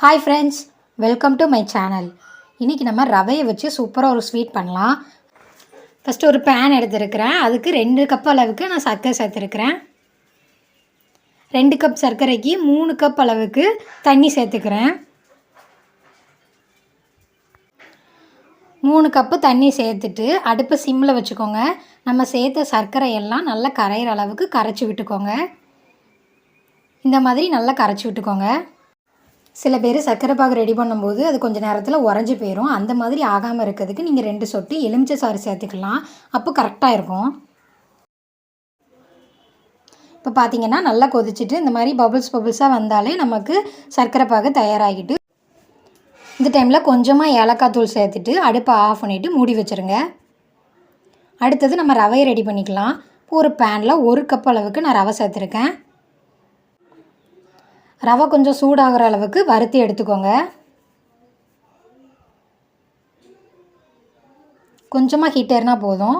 Hi friends welcome to my channel இன்றைக்கி நம்ம ரவையை வச்சு சூப்பராக ஒரு ஸ்வீட் பண்ணலாம். ஃபஸ்ட்டு ஒரு பேன் எடுத்துருக்கிறேன். அதுக்கு ரெண்டு கப் அளவுக்கு நான் சர்க்கரை சேர்த்துருக்கிறேன். ரெண்டு கப் சர்க்கரைக்கு மூணு கப் அளவுக்கு தண்ணி சேர்த்துக்கிறேன். மூணு கப்பு தண்ணி சேர்த்துட்டு அடுப்பு சிம்மில் வச்சுக்கோங்க. நம்ம சேர்த்த சர்க்கரை எல்லாம் நல்லா கரையிற அளவுக்கு கரைச்சி விட்டுக்கோங்க. இந்த மாதிரி நல்லா கரைச்சி விட்டுக்கோங்க. சில பேர் சர்க்கரை பாகு ரெடி பண்ணும்போது அது கொஞ்சம் நேரத்தில் உறைஞ்சி போயிடும் அந்த மாதிரி ஆகாமல் இருக்கிறதுக்கு நீங்கள் ரெண்டு சொட்டு எலுமிச்சை சாறு சேர்த்துக்கலாம். அப்போ கரெக்டாக இருக்கும். இப்போ பார்த்தீங்கன்னா நல்லா கொதிச்சுட்டு இந்த மாதிரி பபுள்ஸ் பபுள்ஸாக வந்தாலே நமக்கு சர்க்கரை பாகு தயாராகிட்டு இந்த டைமில் கொஞ்சமாக ஏலக்காய் தூள் சேர்த்துட்டு அடுப்பை ஆஃப் பண்ணிவிட்டு மூடி வச்சுருங்க. அடுத்தது நம்ம ரவையை ரெடி பண்ணிக்கலாம். ஒரு பேனில் ஒரு கப் அளவுக்கு நான் ரவை சேர்த்துருக்கேன். ரவை கொஞ்சம் சூடாகிற அளவுக்கு வறுத்தி எடுத்துக்கோங்க. கொஞ்சமாக ஹீட் ஏறினா போதும்.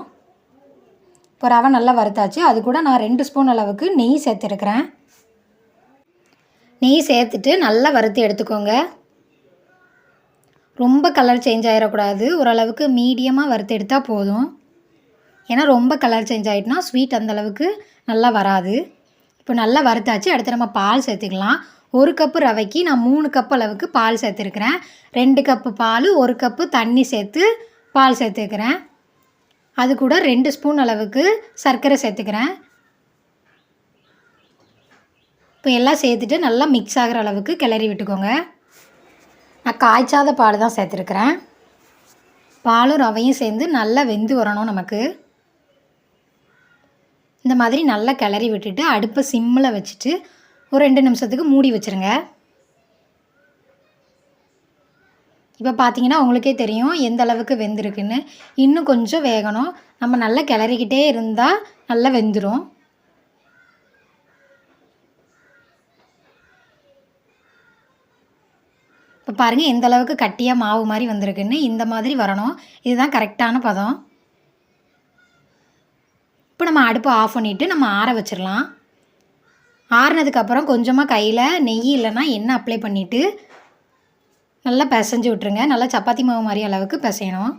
இப்போ ரவை நல்லா வறுத்தாச்சு. அது கூட நான் ரெண்டு ஸ்பூன் அளவுக்கு நெய் சேர்த்துருக்குறேன். நெய் சேர்த்துட்டு நல்லா வறுத்து எடுத்துக்கோங்க. ரொம்ப கலர் சேஞ்ச் ஆகிடக்கூடாது ஓரளவுக்கு மீடியமாக வறுத்து எடுத்தால் போதும். ஏன்னா ரொம்ப கலர் சேஞ்ச் ஆகிட்டுனா ஸ்வீட் அந்தளவுக்கு நல்லா வராது. இப்போ நல்லா வறுத்தாச்சு. அடுத்து நம்ம பால் சேர்த்துக்கலாம். ஒரு கப்பு ரவைக்கு நான் மூணு கப் அளவுக்கு பால் சேர்த்துருக்குறேன். ரெண்டு கப்பு பால் ஒரு கப்பு தண்ணி சேர்த்து பால் சேர்த்துக்கிறேன். அது கூட ரெண்டு ஸ்பூன் அளவுக்கு சர்க்கரை சேர்த்துக்கிறேன். இப்போ எல்லாம் சேர்த்துட்டு நல்லா மிக்ஸ் ஆகிற அளவுக்கு கிளறி விட்டுக்கோங்க. நான் காய்ச்சாத பால் தான் சேர்த்துருக்குறேன். பாலும் ரவையும் சேர்ந்து நல்லா வெந்து வரணும் நமக்கு. இந்த மாதிரி நல்லா கிளறி விட்டுட்டு அடுப்பை சிம்மில் வச்சுட்டு ஒரு ரெண்டு நிமிஷத்துக்கு மூடி வச்சுருங்க. இப்போ பார்த்தீங்கன்னா உங்களுக்கே தெரியும் எந்த அளவுக்கு வெந்திருக்குன்னு. இன்னும் கொஞ்சம் வேகணும். நம்ம நல்லா கிளறிக்கிட்டே இருந்தால் நல்லா வெந்துடும் இப்போ பாருங்கள் எந்த அளவுக்கு கட்டியாக மாவு மாதிரி வந்திருக்குன்னு. இந்த மாதிரி வரணும். இதுதான் கரெக்டான பதம். இப்போ நம்ம அடுப்பை ஆஃப் பண்ணிவிட்டு நம்ம ஆற வச்சிடலாம். ஆறுனதுக்கப்புறம் கொஞ்சமாக கையில் நெய் இல்லைன்னா எண்ணெய் அப்ளை பண்ணிவிட்டு நல்லா பிசைஞ்சு விட்ருங்க நல்லா சப்பாத்தி மாவு மாதிரி அளவுக்கு பிசையணும்.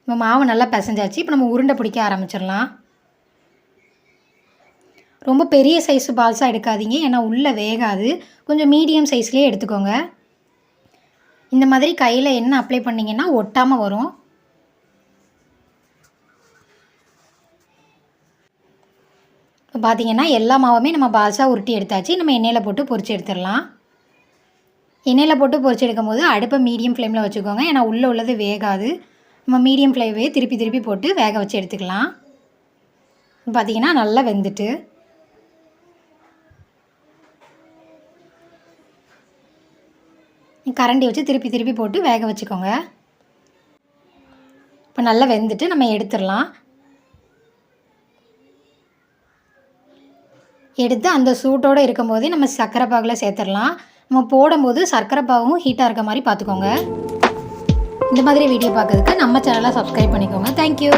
இப்போ மாவு நல்லா பிசைஞ்சாச்சு. இப்போ நம்ம உருண்டை பிடிக்க ஆரம்பிச்சிடலாம். ரொம்ப பெரிய சைஸு பால்ஸாக எடுக்காதீங்க. ஏன்னா உள்ளே வேகாது. கொஞ்சம் மீடியம் சைஸ்லேயே எடுத்துக்கோங்க. இந்த மாதிரி கையில் என்ன அப்ளை பண்ணிங்கன்னா ஒட்டாமல் வரும். இப்போ பார்த்தீங்கன்னா எல்லா மாவுமே நம்ம பால்ஸாக உருட்டி எடுத்தாச்சு. நம்ம எண்ணெயில் போட்டு பொறிச்சு எடுத்துடலாம். எண்ணெயில் போட்டு பொறிச்சு எடுக்கும் போது அடுப்பை மீடியம் ஃப்ளேமில் வச்சுக்கோங்க. ஏன்னா உள்ளே உள்ளது வேகாது. நம்ம மீடியம் ஃப்ளேமே திருப்பி திருப்பி போட்டு வேக வச்சு எடுத்துக்கலாம். பார்த்தீங்கன்னா நல்லா வெந்துட்டு. கரண்டி வச்சு திருப்பி திருப்பி போட்டு வேக வச்சுக்கோங்க. இப்போ நல்லா வெந்துட்டு நம்ம எடுத்துடலாம். எடுத்து அந்த சூட்டோடு இருக்கும்போதே நம்ம சர்க்கரை பாகில் சேர்த்துடலாம். நம்ம போடும்போது சர்க்கரை பாகவும் ஹீட்டாக இருக்க மாதிரி பார்த்துக்கோங்க. இந்த மாதிரி வீடியோ பார்க்கறதுக்கு நம்ம சேனலை சப்ஸ்கிரைப் பண்ணிக்கோங்க. தேங்க்யூ